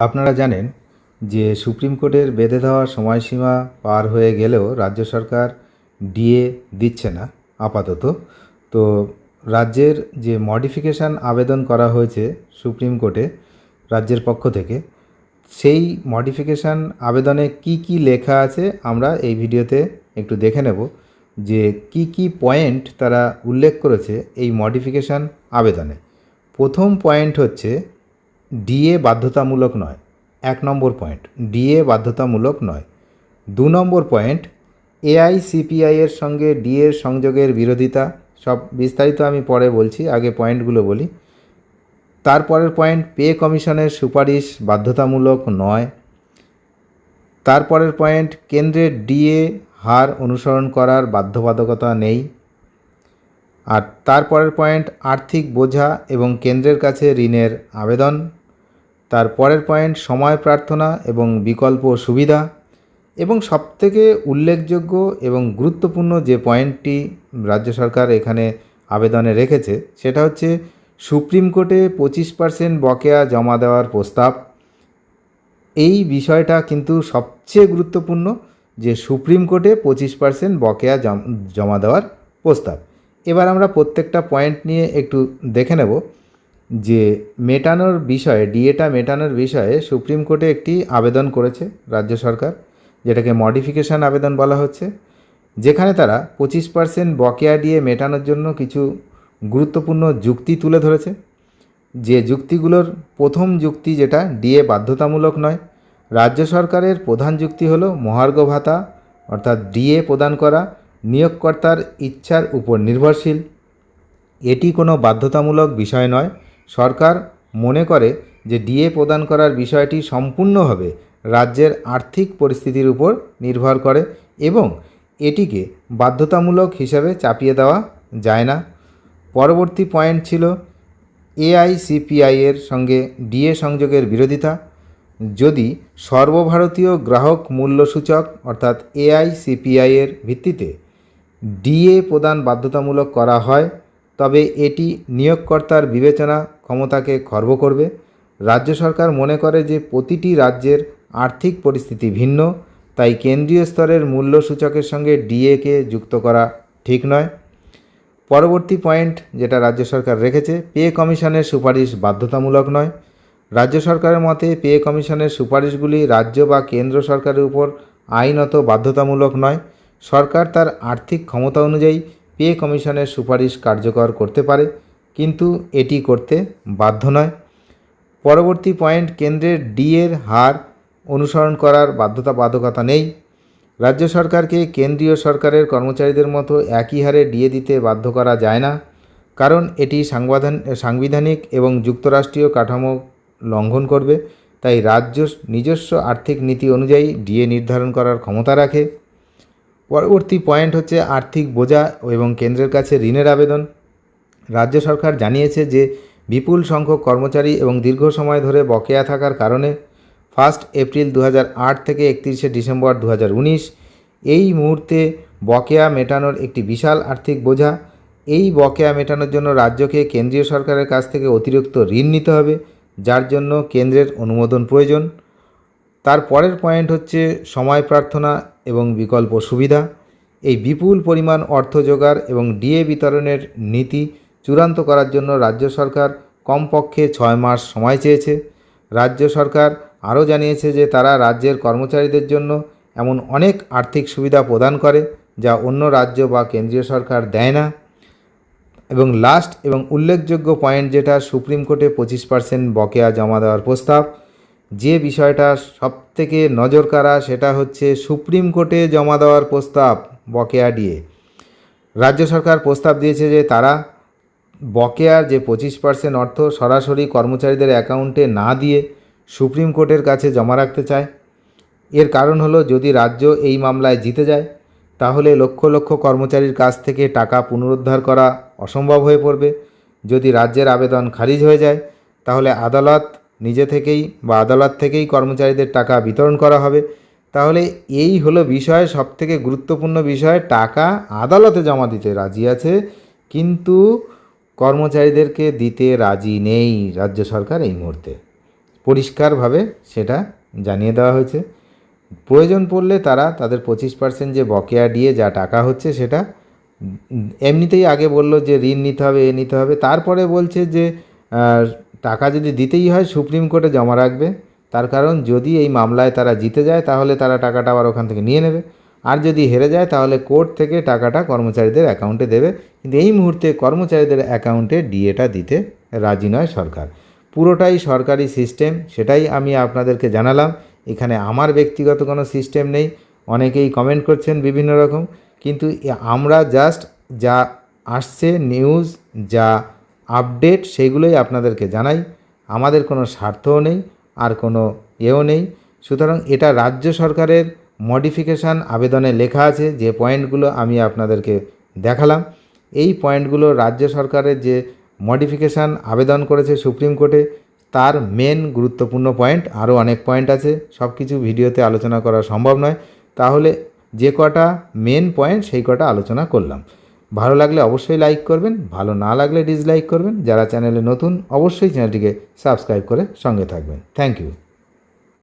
আপনারা জানেন যে সুপ্রিম কোর্টের বেঁধে দেওয়া সময়সীমা পার হয়ে গেলেও রাজ্য সরকার ডিএ দিচ্ছে না, আপাতত। তো রাজ্যের যে মডিফিকেশান আবেদন করা হয়েছে সুপ্রিম কোর্টে, রাজ্যের পক্ষ থেকে, সেই মডিফিকেশান আবেদনে কি কি লেখা আছে আমরা এই ভিডিওতে একটু দেখে নেব যে কি কি পয়েন্ট তারা উল্লেখ করেছে এই মডিফিকেশান আবেদনে। প্রথম পয়েন্ট হচ্ছে ডিএ বাধ্যতামূলক নয়। এক নম্বর পয়েন্ট, ডিএ বাধ্যতামূলক নয়। দু নম্বর পয়েন্ট, এআইসিপিআই এর সঙ্গে ডিএ সংযোগের বিরোধিতা, সব বিস্তারিত আমি পরে বলছি, আগে পয়েন্টগুলো বলি। তারপরের পয়েন্ট, পে কমিশনের সুপারিশ বাধ্যতামূলক নয়। তারপরের পয়েন্ট কেন্দ্রের ডিএ হার অনুসরণ করার বাধ্যবাধকতা নেই। আর তারপরের পয়েন্ট, আর্থিক বোঝা এবং কেন্দ্রের কাছে ঋণের আবেদন। তারপরের পয়েন্ট সময় প্রার্থনা এবং বিকল্প সুবিধা এবং সবথেকে উল্লেখযোগ্য এবং গুরুত্বপূর্ণ যে পয়েন্টটি রাজ্য সরকার এখানে আবেদনে রেখেছে সেটা হচ্ছে সুপ্রিম কোর্টে পঁচিশ পার্সেন্ট বকেয়া জমা দেওয়ার প্রস্তাব। এই বিষয়টা কিন্তু সবচেয়ে গুরুত্বপূর্ণ যে সুপ্রিম কোর্টে পঁচিশ পার্সেন্ট বকেয়া জমা দেওয়ার প্রস্তাব। এবার আমরা প্রত্যেকটা পয়েন্ট নিয়ে একটু দেখে নেব। যে মেটানোর বিষয়ে, ডিএটা মেটানোর বিষয়ে সুপ্রিম কোর্টে একটি আবেদন করেছে রাজ্য সরকার, যেটাকে মডিফিকেশান আবেদন বলা হচ্ছে, যেখানে তারা পঁচিশ পার্সেন্ট বকেয়া ডিএ মেটানোর জন্য কিছু গুরুত্বপূর্ণ যুক্তি তুলে ধরেছে। যে যুক্তিগুলোর প্রথম যুক্তি যেটা, ডিএ বাধ্যতামূলক নয়। রাজ্য সরকারের প্রধান যুক্তি হলো মহার্ঘ ভাতা, অর্থাৎ ডিএ প্রদান করা, নিয়োগকর্তার ইচ্ছার উপর নির্ভরশীল। এটি কোনো বাধ্যতামূলক বিষয় নয়। সরকার মনে করে যে ডিএ প্রদান করার বিষয়টি সম্পূর্ণভাবে রাজ্যের আর্থিক পরিস্থিতির উপর নির্ভর করে এবং এটিকে বাধ্যতামূলক হিসাবে চাপিয়ে দেওয়া যায় না। পরবর্তী পয়েন্ট ছিল এআইসিপিআই এর সঙ্গে ডিএ সংযোগের বিরোধিতা। যদি সর্বভারতীয় গ্রাহক মূল্য সূচক অর্থাৎ এআইসিপিআই এর ভিত্তিতে ডিএ প্রদান বাধ্যতামূলক করা হয়, তবে এটি নিয়োগকর্তার বিবেচনা ক্ষমতাকে খর্ব করবে। রাজ্য সরকার মনে করে যে প্রতিটি রাজ্যের আর্থিক পরিস্থিতি ভিন্ন, তাই কেন্দ্রীয় স্তরের মূল্য সূচকের সঙ্গে ডিএকে যুক্ত করা ঠিক নয়। পরবর্তী পয়েন্ট যেটা রাজ্য সরকার রেখেছে, পে কমিশনের সুপারিশ বাধ্যতামূলক নয়। রাজ্য সরকারের মতে, পে কমিশনের সুপারিশগুলি রাজ্য বা কেন্দ্র সরকারের উপর আইনত বাধ্যতামূলক নয়। সরকার তার আর্থিক ক্ষমতা অনুযায়ী পে কমিশনের সুপারিশ কার্যকর করতে পারে। কিন্তু এটি করতে বাধ্য নয়। পরবর্তী পয়েন্ট কেন্দ্রের ডিএর হার অনুসরণ করার বাধ্যতা বাধকতা নেই। রাজ্য সরকারকে কেন্দ্রীয় সরকারের কর্মচারীদের মতো একই হারে ডিএ দিতে বাধ্য করা যায় না, কারণ এটি সাংবিধান, সাংবিধানিক এবং যুক্তরাষ্ট্রীয় কাঠামো লঙ্ঘন করবে, তাই রাজ্য নিজস্ব আর্থিক নীতি অনুযায়ী ডিএ নির্ধারণ করার ক্ষমতা রাখে। পরবর্তী পয়েন্ট হচ্ছে আর্থিক বোঝা এবং কেন্দ্রের কাছে ঋণের আবেদন। রাজ্য সরকার জানিয়েছে যে, বিপুল সংখ্যক কর্মচারী এবং দীর্ঘ সময় ধরে বকেয়া থাকার কারণে ফার্স্ট এপ্রিল দু হাজার আট থেকে একত্রিশে ডিসেম্বর দু হাজার উনিশ এই মুহূর্তে বকেয়া মেটানোর একটি বিশাল আর্থিক বোঝা। এই বকেয়া মেটানোর জন্য রাজ্যকে কেন্দ্রীয় সরকারের কাছ থেকে অতিরিক্ত ঋণ নিতে হবে, যার জন্য কেন্দ্রের অনুমোদন প্রয়োজন। তার পরের পয়েন্ট হচ্ছে সময় প্রার্থনা এবং বিকল্প সুবিধা। এই বিপুল পরিমাণ অর্থ জোগাড় এবং ডিএ বিতরণের নীতি চূড়ান্ত করার জন্য রাজ্য সরকার কমপক্ষে ছয় মাস সময় চেয়েছে। রাজ্য সরকার আরও জানিয়েছে যে তারা রাজ্যের কর্মচারীদের জন্য এমন অনেক আর্থিক সুবিধা প্রদান করে যা অন্য রাজ্য বা কেন্দ্রীয় সরকার দেয় না। এবং লাস্ট এবং উল্লেখযোগ্য পয়েন্ট যেটা সুপ্রিম কোর্টে পঁচিশ পার্সেন্ট বকেয়া জমা দেওয়ার প্রস্তাব, যে বিষয়টা সবথেকে নজর কাড়া সেটা হচ্ছে সুপ্রিম কোর্টে জমা দেওয়ার প্রস্তাব বকেয়া ডিএ রাজ্য সরকার প্রস্তাব দিয়েছে যে তারা বকেয়ার যে পঁচিশ পার্সেন্ট অর্থ সরাসরি কর্মচারীদের অ্যাকাউন্টে না দিয়ে সুপ্রিম কোর্টের কাছে জমা রাখতে চায়, এর কারণ হলো যদি রাজ্য এই মামলায় জিতে যায়, তাহলে লক্ষ লক্ষ কর্মচারীর কাছ থেকে টাকা পুনরুদ্ধার করা অসম্ভব হয়ে পড়বে। যদি রাজ্যের আবেদন খারিজ হয়ে যায়, তাহলে আদালত নিজে থেকেই বা আদালত থেকেই কর্মচারীদের টাকা বিতরণ করা হবে। তাহলে এই হলো বিষয়, সবথেকে গুরুত্বপূর্ণ বিষয়, টাকা আদালতে জমা দিতে রাজি আছে, কিন্তু কর্মচারীদেরকে দিতে রাজি নেই রাজ্য সরকার এই মুহূর্তে। পরিষ্কারভাবে সেটা জানিয়ে দেওয়া হয়েছে। প্রয়োজন পড়লে তারা তাদের পঁচিশ পার্সেন্ট যে বকেয়া দিয়ে যা টাকা হচ্ছে সেটা এমনিতেই আগে বলল যে ঋণ নিতে হবে, এ নিতে হবে। তারপরে বলছে যে টাকা যদি দিতেই হয় সুপ্রিম কোর্টে জমা রাখবে। তার কারণ যদি এই মামলায় তারা জিতে যায় তাহলে তারা টাকাটা আবার ওখান থেকে নিয়ে নেবে। আর যদি হেরে যায় তাহলে কোর্ট থেকে টাকাটা কর্মচারীদের অ্যাকাউন্টে দেবে। কিন্তু এই মুহূর্তে কর্মচারীদের অ্যাকাউন্টে ডিএটা দিতে রাজি নয় সরকার। পুরোটাই সরকারি সিস্টেম, সেটাই আমি আপনাদেরকে জানালাম। এখানে আমার ব্যক্তিগত কোনো সিস্টেম নেই। অনেকেই কমেন্ট করছেন বিভিন্ন রকম। কিন্তু আমরা জাস্ট যা আসছে, নিউজ, যা আপডেট, সেগুলোই আপনাদেরকে জানাই। আমাদের কোনো স্বার্থও নেই, আর কোনো এও নেই। সুতরাং এটা রাজ্য সরকারের মডিফিকেশান আবেদনে লেখা আছে, যে পয়েন্টগুলো আমি আপনাদেরকে দেখালাম। এই পয়েন্টগুলো রাজ্য সরকারের যে মডিফিকেশান আবেদন করেছে সুপ্রিম কোর্টে, তার মেন গুরুত্বপূর্ণ পয়েন্ট আরও অনেক পয়েন্ট আছে। সব কিছু ভিডিওতে আলোচনা করা সম্ভব নয়। তাহলে যে কটা মেন পয়েন্ট সেই কটা আলোচনা করলাম। ভালো লাগলে অবশ্যই লাইক করবেন, ভালো না লাগলে ডিসলাইক করবেন। যারা চ্যানেলে নতুন, অবশ্যই চ্যানেলটিকে সাবস্ক্রাইব করে সঙ্গে থাকবেন। Thank you